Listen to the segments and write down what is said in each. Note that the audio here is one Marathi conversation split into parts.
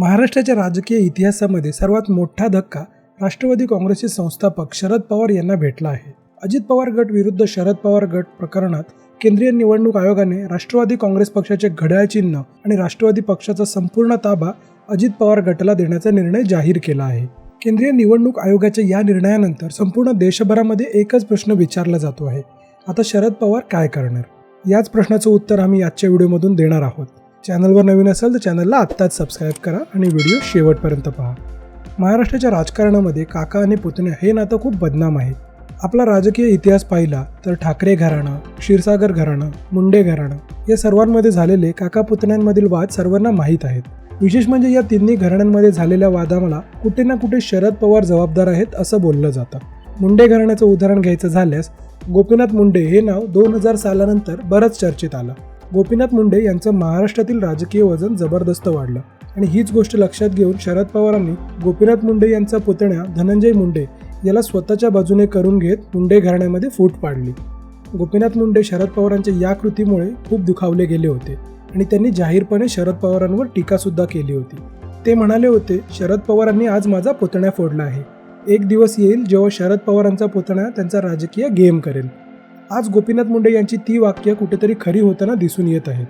महाराष्ट्राच्या राजकीय इतिहासामध्ये सर्वात मोठा धक्का राष्ट्रवादी काँग्रेसचे संस्थापक शरद पवार यांना भेटला आहे. अजित पवार गट विरुद्ध शरद पवार गट प्रकरणात केंद्रीय निवडणूक आयोगाने राष्ट्रवादी काँग्रेस पक्षाचे घड्याळ चिन्ह आणि राष्ट्रवादी पक्षाचा संपूर्ण ताबा अजित पवार गटाला देण्याचा निर्णय जाहीर केला आहे. केंद्रीय निवडणूक आयोगाच्या या निर्णयानंतर संपूर्ण देशभरामध्ये एकच प्रश्न विचारला जातो आहे. आता शरद पवार काय करणार? याच प्रश्नाचं उत्तर आम्ही आजच्या व्हिडिओमधून देणार आहोत. चॅनलवर नवीन असेल तर चॅनलला आत्ताच सबस्क्राईब करा आणि व्हिडिओ शेवटपर्यंत पहा. महाराष्ट्राच्या राजकारणामध्ये काका आणि पुतण्या हे नातं खूप बदनाम आहे. आपला राजकीय इतिहास पाहिला तर ठाकरे घराणं क्षीरसागर घराणं मुंडे घराणं या सर्वांमध्ये झालेले काका पुतण्यांमधील वाद सर्वांना माहीत आहेत. विशेष म्हणजे या तिन्ही घराण्यांमध्ये झालेल्या वादाला कुठे ना कुठे शरद पवार जबाबदार आहेत असं बोललं जातं. मुंडे घराण्याचं उदाहरण घ्यायचं झाल्यास गोपीनाथ मुंडे हे नाव दोन हजार सालानंतर बरंच चर्चेत आलं. गोपीनाथ मुंडे यांचं महाराष्ट्रातील राजकीय वजन जबरदस्त वाढलं. आणि हीच गोष्ट लक्षात घेऊन शरद पवारांनी गोपीनाथ मुंडे यांचा पुतण्या धनंजय मुंडे याला स्वतःच्या बाजूने करून घेत मुंडे घराण्यामध्ये फूट पाडली. गोपीनाथ मुंडे शरद पवारांच्या या कृतीमुळे खूप दुखावले गेले होते आणि त्यांनी जाहीरपणे शरद पवारांवर टीकासुद्धा केली होती. ते म्हणाले होते शरद पवारांनी आज माझा पुतण्या फोडला आहे. एक दिवस येईल जेव्हा शरद पवारांचा पुतण्या त्यांचा राजकीय गेम करेल. आज गोपीनाथ मुंडे यांची ती वाक्य कुठेतरी खरी होताना दिसून येत आहेत.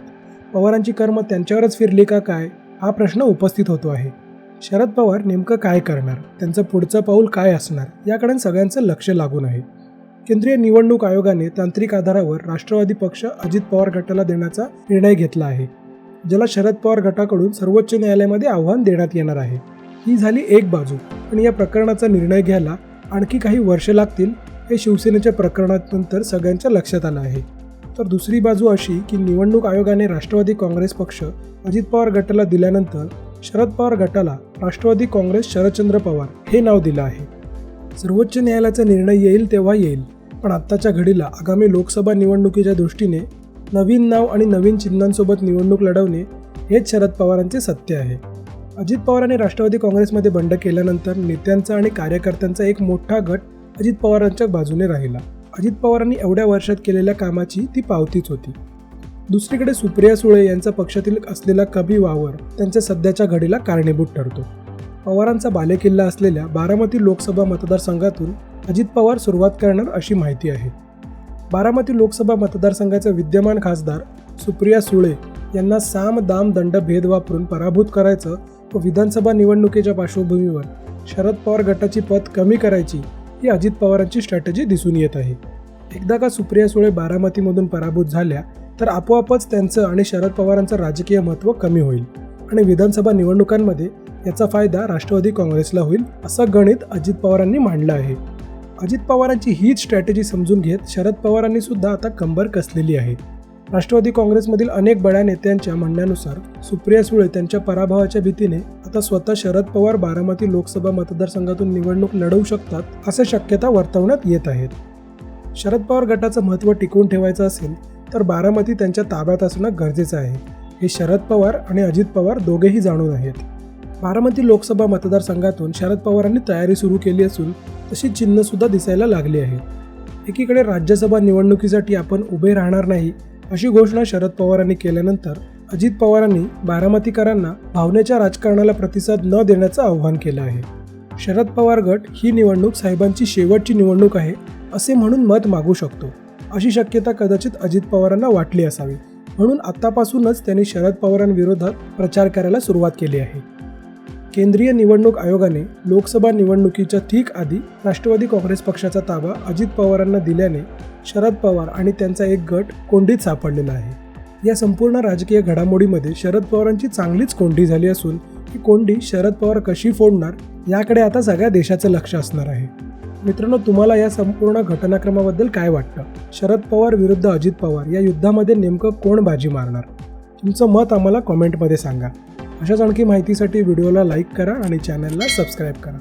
पवारांची कर्म त्यांच्यावरच फिरली का काय हा प्रश्न उपस्थित होतो आहे. शरद पवार नेमकं काय करणार त्यांचं पुढचं पाऊल काय असणार याकडे सगळ्यांचं लक्ष लागून आहे. केंद्रीय निवडणूक आयोगाने तांत्रिक आधारावर राष्ट्रवादी पक्ष अजित पवार गटाला देण्याचा निर्णय घेतला आहे. ज्याला शरद पवार गटाकडून सर्वोच्च न्यायालयामध्ये आव्हान देण्यात येणार आहे. ही झाली एक बाजू पण या प्रकरणाचा निर्णय घ्यायला आणखी काही वर्ष लागतील हे शिवसेनेच्या प्रकरणानंतर सगळ्यांच्या लक्षात आलं आहे. तर दुसरी बाजू अशी की निवडणूक आयोगाने राष्ट्रवादी काँग्रेस पक्ष अजित पवार गटाला दिल्यानंतर शरद पवार गटाला राष्ट्रवादी काँग्रेस शरदचंद्र पवार हे नाव दिलं आहे. सर्वोच्च न्यायालयाचा निर्णय येईल तेव्हा येईल पण आत्ताच्या घडीला आगामी लोकसभा निवडणुकीच्या दृष्टीने नवीन नाव आणि नवीन चिन्हांसोबत निवडणूक लढवणे हेच शरद पवारांचे सत्य आहे. अजित पवारांनी राष्ट्रवादी काँग्रेसमध्ये बंड केल्यानंतर नेत्यांचा आणि कार्यकर्त्यांचा एक मोठा गट अजित पवारांच्या बाजूने राहिला. अजित पवारांनी एवढ्या वर्षात केलेल्या कामाची ती पावतीच होती. दुसरीकडे सुप्रिया सुळे यांचा पक्षातील असलेला कबी वावर त्यांच्या सध्याच्या घडीला कारणीभूत ठरतो. पवारांचा बालेकिल्ला असलेल्या बारामती लोकसभा मतदारसंघातून अजित पवार सुरुवात करणार अशी माहिती आहे. बारामती लोकसभा मतदारसंघाचे विद्यमान खासदार सुप्रिया सुळे यांना साम दाम दंड भेद वापरून पराभूत करायचं व विधानसभा निवडणुकीच्या पार्श्वभूमीवर शरद पवार गटाची पत कमी करायची ही अजित पवारांची स्ट्रॅटेजी दिसून येत आहे. एकदा का सुप्रिया सुळे बारामतीमधून पराभूत झाल्या तर आपोआपच त्यांचं आणि शरद पवारांचं राजकीय महत्त्व कमी होईल आणि विधानसभा निवडणुकांमध्ये याचा फायदा राष्ट्रवादी काँग्रेसला होईल असं गणित अजित पवारांनी मांडलं आहे. अजित पवारांची हीच स्ट्रॅटेजी समजून घेत शरद पवारांनी सुद्धा आता कंबर कसलेली आहे. राष्ट्रवादी काँग्रेसमधील अनेक बड्या नेत्यांच्या म्हणण्यानुसार सुप्रिया सुळे त्यांच्या पराभवाच्या भीतीने आता स्वतः शरद पवार बारामती लोकसभा मतदारसंघातून निवडणूक लढवू शकतात अशा शक्यता वर्तवण्यात येत आहेत. शरद पवार गटाचं महत्त्व टिकवून ठेवायचं असेल तर बारामती त्यांच्या ताब्यात असणं गरजेचं आहे. हे शरद पवार आणि अजित पवार दोघेही जाणून आहेत. बारामती लोकसभा मतदारसंघातून शरद पवारांनी तयारी सुरू केली असून तशी चिन्हसुद्धा दिसायला लागली आहेत. एकीकडे राज्यसभा निवडणुकीसाठी आपण उभे राहणार नाही अशी घोषणा शरद पवारांनी केल्यानंतर अजित पवारांनी बारामतीकरांना भावनेच्या राजकारणाला प्रतिसाद न देण्याचं आवाहन केलं आहे. शरद पवार गट ही निवडणूक साहेबांची शेवटची निवडणूक आहे असे म्हणून मत मागू शकतो. अशी शक्यता कदाचित अजित पवारांना वाटली असावी. म्हणून आतापासूनच त्यांनी शरद पवारांविरोधात प्रचार करायला सुरुवात केली आहे. केंद्रीय निवडणूक आयोगाने लोकसभा निवडणुकीच्या ठीक आधी राष्ट्रवादी काँग्रेस पक्षाचा ताबा अजित पवारांना दिल्याने शरद पवार आणि त्यांचा एक गट कोंडीत सापडलेला आहे. या संपूर्ण राजकीय घडामोडीमध्ये शरद पवारांची चांगलीच कोंडी झाली असून ही कोंडी शरद पवार कशी फोडणार याकडे आता सगळ्या देशाचं लक्ष असणार आहे. मित्रांनो तुम्हाला या संपूर्ण घटनाक्रमाबद्दल काय वाटतं? शरद पवार विरुद्ध अजित पवार या युद्धामध्ये नेमकं कोण बाजी मारणार? तुमचं मत आम्हाला कॉमेंटमध्ये सांगा. अशाच आणखी माहितीसाठी व्हिडिओला लाईक करा आणि चॅनलला सबस्क्राईब करा.